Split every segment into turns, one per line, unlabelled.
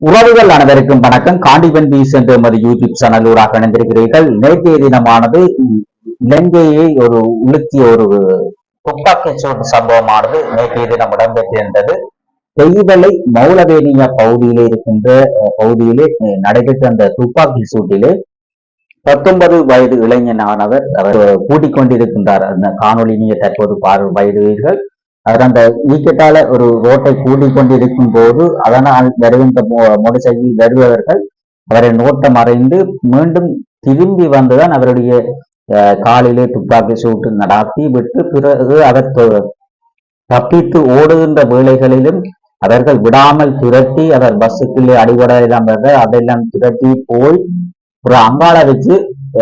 உறவுகள் அனைவருக்கும் வணக்கம். காண்டிபன் பீஸ் என்ற எமது யூடியூப் சேனல் ஊராக இணைந்திருக்கிறீர்கள். நேற்றைய தினமானது இலங்கையை ஒரு உளுத்திய ஒரு துப்பாக்கி சூடு சம்பவமானது நேற்றைய தினம் இடம்பெற்றிருந்தது. தெய்வலை மௌலவேனிய பகுதியிலே இருக்கின்ற பகுதியிலே நடைபெற்ற அந்த துப்பாக்கி சூட்டிலே பத்தொன்பது வயது இளைஞனானவர் அவர் கூட்டிக் கொண்டிருக்கின்றார் அந்த காணொளி நீங்க தற்போது பார்வையிடுவீர்கள் அவர் அந்த ஈக்கெட்டால ஒரு ரோட்டை கூட்டிக் கொண்டிருக்கும் போது அதனால் வருகின்ற மோட்டர் வருபவர்கள் அவரை நோட்டம் அறைந்து மீண்டும் திரும்பி வந்துதான் அவருடைய அஹ், காலிலே துப்பாக்கி சூட்டு நடாத்தி விட்டு பிறகு அவர் தப்பித்து ஓடுகின்ற வேளைகளிலும் அவர்கள் விடாமல் துரத்தி அவர் பஸ்ஸுக்குள்ளே அடிபடையெல்லாம் வருது அதெல்லாம் துரத்தி போய் ஒரு அம்பாளை வச்சு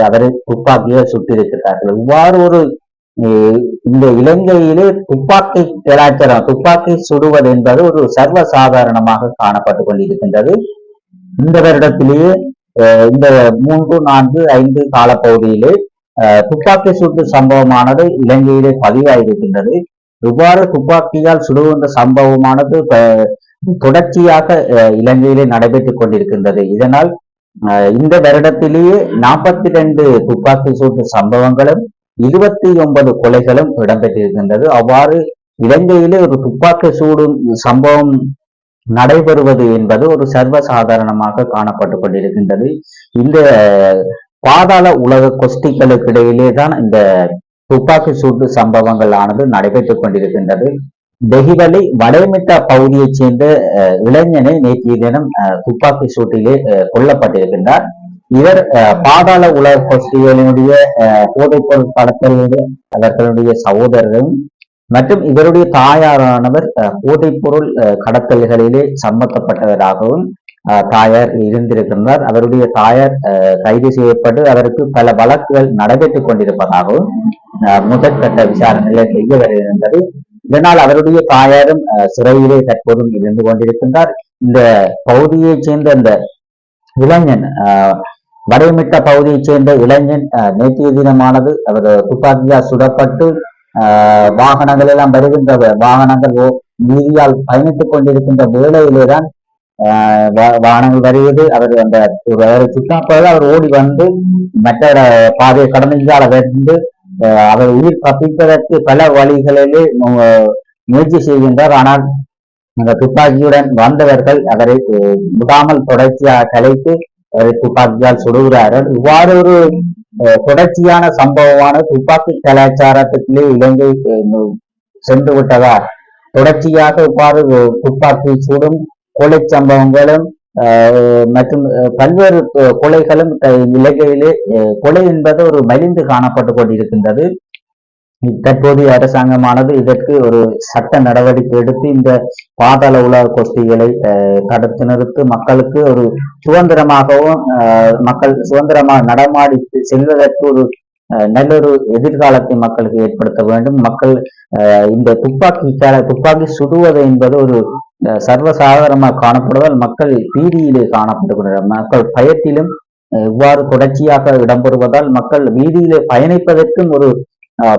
அவரை துப்பாக்கியை சுட்டிருக்கிறார்கள். இவ்வாறு ஒரு இந்த இலங்கையிலே துப்பாக்கி கலாச்சாரம் துப்பாக்கி சுடுவது என்பது ஒரு சர்வ சாதாரணமாக காணப்பட்டு கொண்டிருக்கின்றது. இந்த வருடத்திலேயே இந்த மூன்று நான்கு ஐந்து காலப்பகுதியிலே துப்பாக்கி சூட்டு சம்பவமானது இலங்கையிலே பதிவாயிருக்கின்றது. இவ்வாறு துப்பாக்கியால் சுடுகின்ற சம்பவமானது தொடர்ச்சியாக அஹ், இலங்கையிலே நடைபெற்றுக் கொண்டிருக்கின்றது. இதனால் அஹ், இந்த வருடத்திலேயே நாற்பத்தி ரெண்டு துப்பாக்கி சூட்டு சம்பவங்களும் இருபத்தி ஒன்பது கொலைகளும் இடம்பெற்றிருக்கின்றது. அவ்வாறு இலங்கையிலே ஒரு துப்பாக்கி சூடும் சம்பவம் நடைபெறுவது என்பது ஒரு சர்வசாதாரணமாக காணப்பட்டு கொண்டிருக்கின்றது இந்த பாதாள உலக கொஸ்டிகளுக்கு இடையிலே தான் இந்த துப்பாக்கி சூட்டு சம்பவங்கள் ஆனது நடைபெற்றுக் கொண்டிருக்கின்றது. தெஹிவலி வடமிட்டா பகுதியைச் சேர்ந்த இளைஞனை நேற்றைய தினம் அஹ், துப்பாக்கி சூட்டிலே கொல்லப்பட்டிருக்கின்றார். இவர் அஹ், பாதாள உலக கொஸ்டிகளினுடைய போதைப்பொருள் கடத்தலுடைய அவர்களுடைய சகோதரரும் மற்றும் இவருடைய தாயாரானவர் போதைப்பொருள் கடத்தல்களிலே சம்பந்தப்பட்டவராகவும் அஹ், தாயார் இருந்திருக்கின்றார். அவருடைய தாயார் அஹ், கைது செய்யப்பட்டு அவருக்கு பல வழக்குகள் நடைபெற்றுக் கொண்டிருப்பதாகவும் முதற்கட்ட விசாரணையில செய்ய வருகின்றது? இதனால் அவருடைய தாயாரும் அஹ், சிறையிலே தற்போதும் இருந்து கொண்டிருக்கின்றார். இந்த பகுதியைச் சேர்ந்த அந்த இளைஞன் அஹ், பகுதியைச் சேர்ந்த இளைஞன் அஹ், நேற்றைய தினமானது அவர் துப்பாக்கியால் சுடப்பட்டு வாகனங்கள் எல்லாம் வருகின்ற வாகனங்கள் வீதியால் பயணித்துக் கொண்டிருக்கின்ற வேளையிலே தான் வாகனங்கள் வருகிறது. அவர் அந்த ஒரு அவரை சுட்டாப்போது அவர் ஓடி வந்து மற்ற பாதையை கடமையால் வந்து அவர் உயிர் தப்பிப்பதற்கு பல வழிகளிலே முயற்சி செய்கின்றார். ஆனால் அந்த துப்பாக்கியுடன் வந்தவர்கள் அவரை முகாமல் விடாமல் தொடர்ச்சியாக கலைத்து துப்பாக்கியால் சுடுகிறார்கள். இவ்வாறு ஒரு தொடர்ச்சியான சம்பவமான துப்பாக்கி கலாச்சாரத்துக்குள்ளே இலங்கை சென்று விட்டதால் தொடர்ச்சியாக இவ்வாறு துப்பாக்கி சுடும் கொலை சம்பவங்களும் அஹ், மற்றும் அஹ், பல்வேறு கொலைகளும் இலங்கையிலே கொலை என்பது ஒரு மலிந்து காணப்பட்டு கொண்டிருக்கின்றது. தற்போதைய அரசாங்கமானது இதற்கு ஒரு சட்ட நடவடிக்கை எடுத்து இந்த பாதாள உலக கோஷ்டிகளை அஹ், தடுத்து நிறுத்து மக்களுக்கு ஒரு சுதந்திரமாகவும் அஹ், மக்கள் சுதந்திரமாக நடமாடி செல்வதற்கு ஒரு அஹ், நல்லொரு எதிர்காலத்தை மக்களுக்கு ஏற்படுத்த வேண்டும். மக்கள் அஹ், இந்த துப்பாக்கி துப்பாக்கி சுடுவது என்பது ஒரு சர்வசாதாரணமாக காணப்படுவதால் மக்கள் பீதியிலே காணப்படுகின்றனர். மக்கள் பயத்திலும் இவ்வாறு தொடர்ச்சியாக இடம்பெறுவதால் மக்கள் வீதியிலே பயணிப்பதற்கும் ஒரு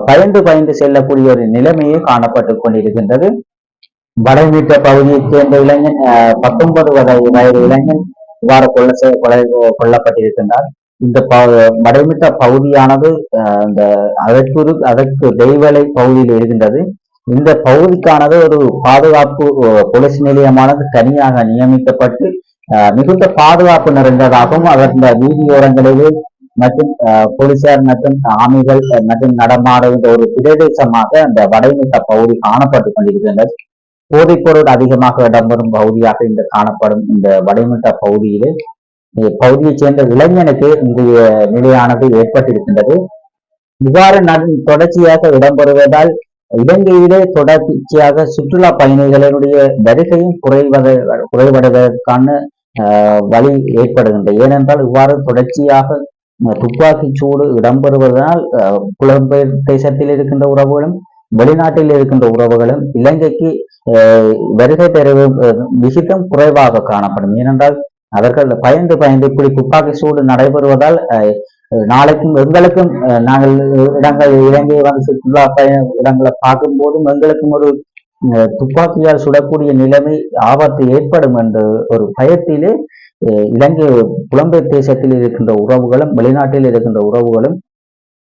பயந்து பயந்து செல்லக்கூடிய ஒரு நிலைமையே காணப்பட்டுக் கொண்டிருக்கின்றது. வடமீட்ட பகுதியைச் சேர்ந்த இளைஞன் பத்தொன்பது வயது வயது இளைஞன் இவ்வாறு கொல்ல கொலை கொல்லப்பட்டிருக்கின்றார் இந்த ப- வடமீட்ட பகுதியானது அஹ், இந்த அதற்கு அதற்கு தெய்வலை பகுதியில் இருக்கின்றது. இந்த பகுதிக்கானது ஒரு பாதுகாப்பு போலீஸ் நிலையமானது தனியாக நியமிக்கப்பட்டு அஹ், மிகுந்த பாதுகாப்பு நிறைந்ததாகவும் அதன் வீதியோரங்களிலே மற்றும் போலீசார் மற்றும் ஆமிகள் மற்றும் நடமாடுகின்ற ஒரு பிரதேசமாக அந்த வடமிட்ட பகுதி காணப்பட்டுக் கொண்டிருக்கின்றது. போதைப்பொருள் அதிகமாக இடம்பெறும் பகுதியாக இந்த காணப்படும் இந்த வடைமுட்ட பகுதியிலே. இப்பகுதியைச் சேர்ந்த இளைஞனுக்கு இன்றைய நிலையானது ஏற்பட்டிருக்கின்றது. இவ்வாறு தொடர்ச்சியாக இடம்பெறுவதால் இலங்கையிலே தொடர்ச்சியாக சுற்றுலா பயணிகளினுடைய வருகையும் குறைவத குறைவடைவதற்கான வழி ஏற்படுகின்றது. ஏனென்றால் இவ்வாறு தொடர்ச்சியாக துப்பாக்கி சூடு இடம்பெறுவதால் புலம்பெயர் தேசத்தில் இருக்கின்ற உறவுகளும் வெளிநாட்டில் இருக்கின்ற உறவுகளும் இலங்கைக்கு வருகை பெற விகிதம் குறைவாக காணப்படும். ஏனென்றால் அவர்கள் பயந்து பயந்து இப்படி துப்பாக்கி சூடு நடைபெறுவதால் அஹ், நாளைக்கும் எங்களுக்கும் அஹ், நாங்கள் இடங்கள் இலங்கை வந்து சுற்றுலா பய இடங்களை பார்க்கும் போதும் எங்களுக்கும் ஒரு அஹ், துப்பாக்கியால் சுடக்கூடிய நிலைமை ஆபத்து ஏற்படும் என்ற ஒரு பயத்திலே இலங்கை புலம்பெயர் தேசத்தில் இருக்கின்ற உறவுகளும் வெளிநாட்டில் இருக்கின்ற உறவுகளும்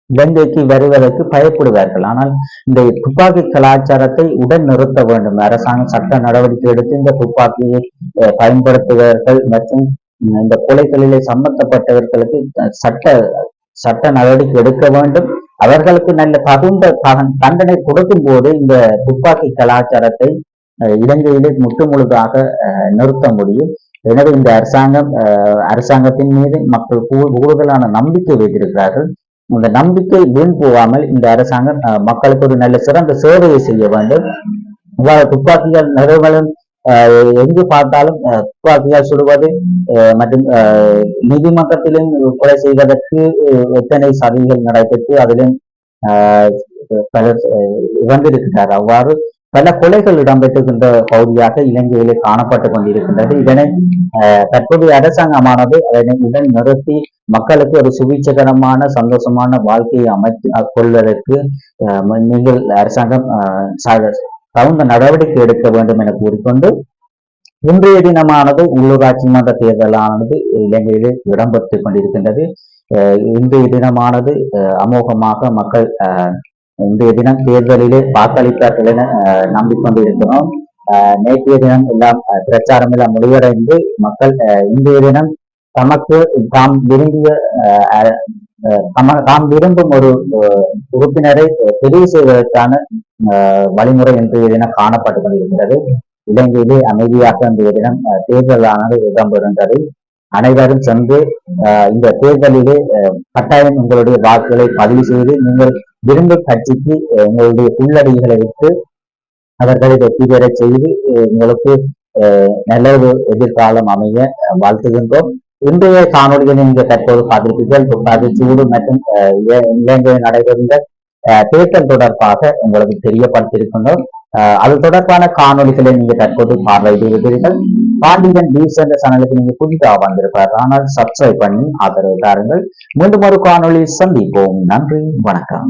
இலங்கைக்கு வருவதற்கு பயப்படுவார்கள். ஆனால் இந்த துப்பாக்கி கலாச்சாரத்தை உடன் நிறுத்த வேண்டும். அரசாங்கம் சட்ட நடவடிக்கை எடுத்து இந்த துப்பாக்கியை அஹ், பயன்படுத்துபவர்கள் மற்றும் இந்த கொலைகளிலே சம்பந்தப்பட்டவர்களுக்கு சட்ட சட்ட நடவடிக்கை எடுக்க வேண்டும். அவர்களுக்கு நல்ல தகுந்த தகன்- தண்டனை கொடுக்கும் போது இந்த துப்பாக்கி கலாச்சாரத்தை இலங்கையிலே முற்றுமுழுதாக அஹ், நிறுத்த முடியும். எனவே இந்த அரசாங்கம் அஹ், அரசாங்கத்தின் மீது மக்கள் கூ- கூடுதலான நம்பிக்கை வைத்திருக்கிறார்கள். இந்த நம்பிக்கை வீண் போகாமல் இந்த அரசாங்கம் அஹ், மக்களுக்கு ஒரு நல்ல சிறந்த சேவையை செய்ய வேண்டும். இவ்வாறு துப்பாக்கிகள் நிறுவனம் அஹ், எங்கு பார்த்தாலும் துப்பாக்கியால் சுடுவது அஹ், மற்றும் அஹ், நீதிமன்றத்திலும் கொலை செய்வதற்கு எத்தனை சதிகள் நடைபெற்று அதிலும் அஹ், பலர் அஹ், இறந்திருக்கிறார். அவ்வாறு பல கொலைகள் இடம்பெற்றுகின்ற பகுதியாக இலங்கையிலே காணப்பட்டு கொண்டிருக்கின்றது. இதனை அஹ், தற்போதைய அரசாங்கமானது அதனை உடன் நிறுத்தி மக்களுக்கு ஒரு சுபீட்சகரமான சந்தோஷமான வாழ்க்கையை அமைத்து கொள்வதற்கு அஹ், நீங்கள் அரசாங்கம் அஹ், தகுந்த நடவடிக்கை எடுக்க வேண்டும் என கூறிக்கொண்டு இன்றைய தினமானது உள்ளூராட்சி மன்ற தேர்தலானது இலங்கையிலே இடம்பெற்று கொண்டிருக்கின்றது. அஹ், இன்றைய தினமானது அஹ், அமோகமாக மக்கள் அஹ், இன்றைய தினம் தேர்தலிலே வாக்களித்தார்கள் என நம்பிக்கொண்டு இருக்கிறோம் நேற்றைய தினம் எல்லாம் பிரச்சாரம் எல்லாம் முடிவடைந்து மக்கள் இன்றைய தினம் தமக்கு தாம் விரும்பிய தாம் விரும்பும் ஒரு உறுப்பினரை தெரிவு செய்வதற்கான அஹ், வழிமுறை இன்றைய தினம் காணப்பட்டுக் கொண்டிருக்கிறது. இலங்கையிலே அமைதியாக இன்றைய தினம் தேர்தலானது இடம்பெறுகின்றது. அனைவரும் சென்று இந்த தேர்தலிலே கட்டாயம் உங்களுடைய வாக்குகளை பதிவு செய்து நீங்கள் விரும்பு கட்சிக்கு உங்களுடைய உள்ளடிகளை விட்டு அவர்களை வெற்றி செய்து உங்களுக்கு அஹ், நல்ல ஒரு எதிர்காலம் அமைய வாழ்த்துகின்றோம். இன்றைய காணொலியை நீங்கள் தற்போது பார்த்திருப்பீர்கள் துப்பாது சூடு மற்றும் இலங்கையில் நடைபெறுகின்ற அஹ், தேர்தல் தொடர்பாக உங்களுக்கு தெரியப்படுத்தியிருக்கின்றோம். அது தொடர்பான காணொளிகளை நீங்க தற்போது பார்வையிடுகிறீர்கள் பாண்டியன் நியூஸ் என்ற சேனலுக்கு நீங்க புதிதாக வந்திருப்பார் ஆனால் சப்ஸ்கிரைப் பண்ணி ஆதரவு தாருங்கள். மீண்டும் ஒரு காணொலி சந்திப்போம். நன்றி. வணக்கம்.